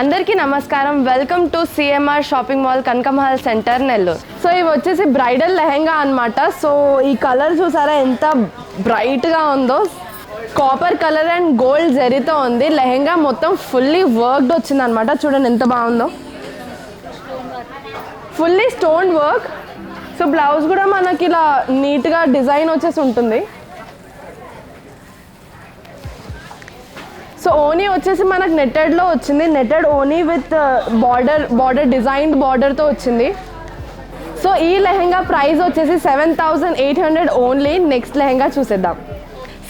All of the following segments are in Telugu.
అందరికీ నమస్కారం. Welcome to CMR shopping mall Kanakamahal centre Nellore so ఇవి వచ్చేసి బ్రైడల్ లెహెంగా అనమాట సో ఈ కలర్ చూసారా? ఎంత బ్రైట్గా ఉందో. కాపర్ కలర్ అండ్ గోల్డ్ జరీతో ఉంది. లెహెంగా మొత్తం ఫుల్లీ వర్క్డ్ వచ్చింది అనమాట చూడండి ఎంత బాగుందో. Fully stone work so blouse కూడా మనకి ఇలా నీట్గా డిజైన్ వచ్చేసి ఉంటుంది. సో ఓనీ వచ్చేసి మనకు నెట్టెడ్లో వచ్చింది. నెట్టెడ్ ఓనీ విత్ బార్డర్ బార్డర్ డిజైన్డ్ బార్డర్తో వచ్చింది. సో ఈ లెహెంగా ప్రైస్ వచ్చేసి seven thousand eight hundred only. Next lehenga చూసేద్దాం.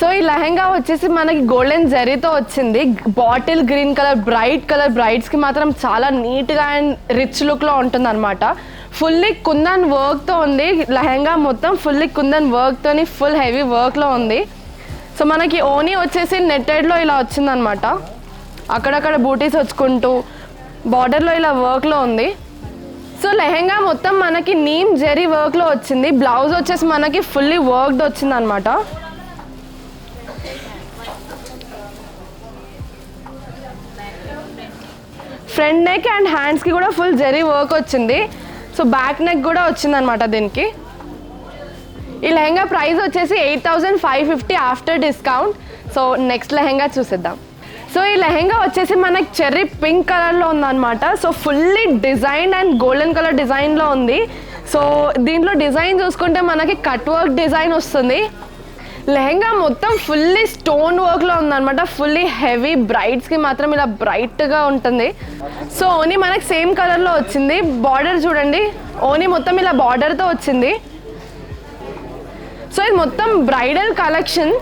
సో ఈ లెహెంగా వచ్చేసి మనకి గోల్డెన్ జరీతో వచ్చింది. Bottle green colour bright colour బ్రైట్స్కి మాత్రం చాలా నీట్గా అండ్ రిచ్ లుక్లో ఉంటుంది అనమాట ఫుల్లీ కుందన్ వర్క్తో ఉంది. లెహెంగా మొత్తం ఫుల్లీ కుందన్ వర్క్తోని ఫుల్ హెవీ వర్క్లో ఉంది. సో మనకి ఓనీ వచ్చేసి నెట్టెడ్లో ఇలా వచ్చిందనమాట. అక్కడక్కడ బూటీస్ వచ్చుకుంటూ బార్డర్లో ఇలా వర్క్లో ఉంది. సో లెహెంగా మొత్తం మనకి నీమ్ జెరీ వర్క్లో వచ్చింది. బ్లౌజ్ వచ్చేసి మనకి ఫుల్లీ వర్క్డ్ వచ్చిందనమాట. ఫ్రంట్ నెక్ అండ్ హ్యాండ్స్కి కూడా ఫుల్ జెరీ వర్క్ వచ్చింది. సో బ్యాక్ నెక్ కూడా వచ్చింది అనమాట దీనికి. ఈ లెహెంగా ప్రైస్ వచ్చేసి eight thousand five fifty after discount. So next lehenga చూసేద్దాం. సో ఈ లెహెంగా వచ్చేసి మనకి చెర్రీ పింక్ కలర్లో ఉందన్నమాట. So fully design and golden colour డిజైన్లో ఉంది. సో దీంట్లో డిజైన్ చూసుకుంటే మనకి కట్ వర్క్ డిజైన్ వస్తుంది. లెహెంగా మొత్తం ఫుల్లీ స్టోన్ వర్క్లో ఉందన్నమాట. ఫుల్లీ హెవీ బ్రైట్స్కి మాత్రం ఇలా బ్రైట్గా ఉంటుంది. సో ఓనీ మనకి సేమ్ కలర్లో వచ్చింది. బార్డర్ చూడండి. ఓనీ మొత్తం ఇలా బార్డర్తో వచ్చింది. సో ఇది మొత్తం బ్రైడల్ కలెక్షన్.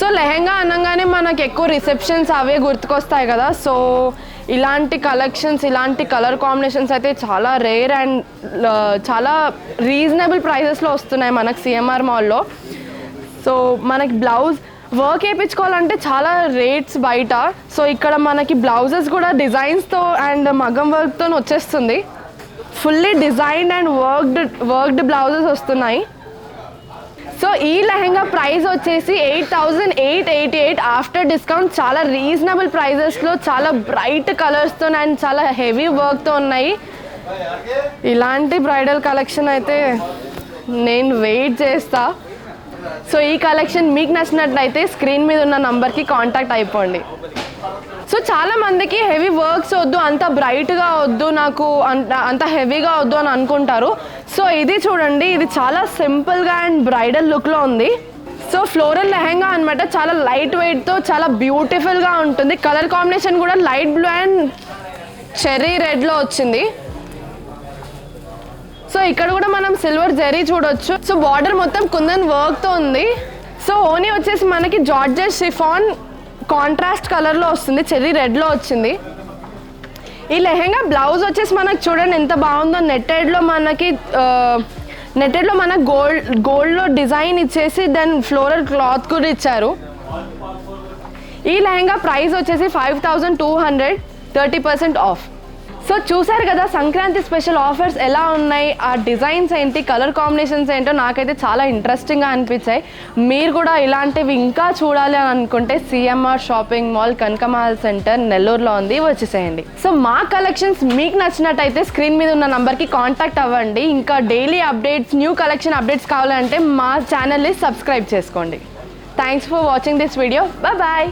సో లెహెంగా అనగానే మనకి ఎక్కువ రిసెప్షన్స్ అవే గుర్తుకొస్తాయి కదా. సో ఇలాంటి కలెక్షన్స్ ఇలాంటి కలర్ కాంబినేషన్స్ అయితే చాలా రేర్ అండ్ uh, చాలా రీజనబుల్ ప్రైజెస్లో వస్తున్నాయి మనకి సిఎంఆర్ మాల్లో సో మనకి బ్లౌజ్ వర్క్ వేయించుకోవాలంటే చాలా రేట్స్ బయట. సో ఇక్కడ మనకి బ్లౌజెస్ కూడా డిజైన్స్తో అండ్ మగం వర్క్తో వచ్చేస్తుంది. Fully designed and worked worked blouses వస్తున్నాయి. సో ఈ లెహంగా ప్రైస్ వచ్చేసి eight thousand eight eighty eight after discount. చాలా రీజనబుల్ ప్రైజెస్లో చాలా బ్రైట్ కలర్స్తో అండ్ చాలా హెవీ వర్క్తో ఉన్నాయి. ఇలాంటి బ్రైడల్ కలెక్షన్ అయితే నేను వెయిట్ చేస్తా. సో ఈ కలెక్షన్ మీకు నచ్చినట్లయితే స్క్రీన్ మీద ఉన్న నంబర్కి కాంటాక్ట్ అయిపోండి. సో చాలా మందికి హెవీ వర్క్స్ వద్దు అంత బ్రైట్గా వద్దు నాకు అంత అంత హెవీగా వద్దు అని అనుకుంటారు. సో ఇది చూడండి ఇది చాలా సింపుల్గా అండ్ బ్రైడల్ లుక్లో ఉంది. సో ఫ్లోరల్ లెహెంగా అనమాట చాలా లైట్ వెయిట్తో చాలా బ్యూటిఫుల్గా ఉంటుంది. కలర్ కాంబినేషన్ కూడా లైట్ బ్లూ అండ్ చెర్రీ రెడ్లో వచ్చింది. సో ఇక్కడ కూడా మనం సిల్వర్ జెర్రీ చూడొచ్చు. సో బార్డర్ మొత్తం కుందన్ వర్క్తో ఉంది. సో ఓనీ వచ్చేసి మనకి జార్జెస్ షిఫాన్ కాంట్రాస్ట్ కలర్లో వస్తుంది చెర్రీ రెడ్లో వచ్చింది. ఈ లెహెంగా బ్లౌజ్ వచ్చేసి మనకు చూడండి ఎంత బాగుందో. నెట్టెడ్లో మనకి నెట్టెడ్లో మన గోల్డ్ గోల్డ్లో డిజైన్ ఇచ్చేసి దెన్ ఫ్లోరల్ క్లాత్ కూడా ఇచ్చారు. ఈ లెహెంగా ప్రైస్ వచ్చేసి five thousand two hundred thirty percent off so చూసారు కదా సంక్రాంతి స్పెషల్ ఆఫర్స్ ఎలా ఉన్నాయి ఆ డిజైన్స్ ఏంటి కలర్ కాంబినేషన్స్ ఏంటో నాకైతే చాలా ఇంట్రెస్టింగ్గా అనిపించాయి. మీరు కూడా ఇలాంటివి ఇంకా చూడాలి అని అనుకుంటే CMR shopping mall Kanakamahal centre నెల్లూరులో ఉంది వచ్చేసేయండి. సో మా కలెక్షన్స్ మీకు నచ్చినట్టయితే స్క్రీన్ మీద ఉన్న నంబర్కి కాంటాక్ట్ అవ్వండి. ఇంకా daily updates new collection updates కావాలంటే మా ఛానల్ని సబ్స్క్రైబ్ చేసుకోండి. Thanks for watching this video bye